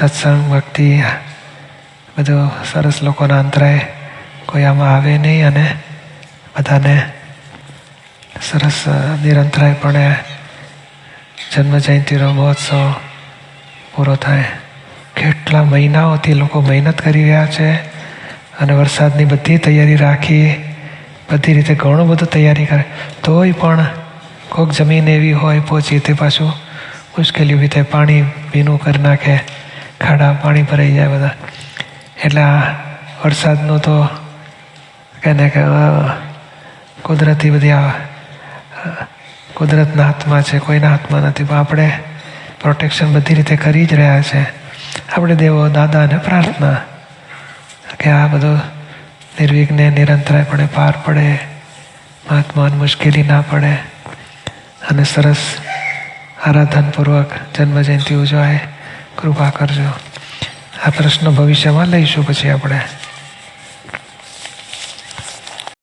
સત્સંગ ભક્તિ બધું સરસ લોકોના અંતરાય કોઈ આમાં આવે નહીં અને બધાને સરસ નિરંતરાયપણે જન્મ જયંતિનો મહોત્સવ પૂરો થાય. કેટલા મહિનાઓથી લોકો મહેનત કરી રહ્યા છે અને વરસાદની બધી તૈયારી રાખી, બધી રીતે ઘણું બધું તૈયારી કરે. તોય પણ કોઈક જમીન એવી હોય પહોંચી તે પાછું મુશ્કેલી ઊભી થાય. પાણી ભીનું કરી નાખે. ખાડા પાણી ભરાઈ જાય બધા. એટલે આ વરસાદનું તો કહેને કે કુદરતી બધી આ કુદરતના હાથમાં છે, કોઈના હાથમાં નથી. પણ આપણે પ્રોટેક્શન બધી રીતે કરી જ રહ્યા છે. આપણે દેવો દાદાને પ્રાર્થના કે આ બધું નિર્વિઘ્ને નિરંતરાયપણે પાર પડે, મહાત્માને મુશ્કેલી ના પડે અને સરસ આરાધનપૂર્વક જન્મજયંતિ ઉજવાય. કૃપા કરજો. આ પ્રશ્ન ભવિષ્યમાં લઈશું પછી આપણે.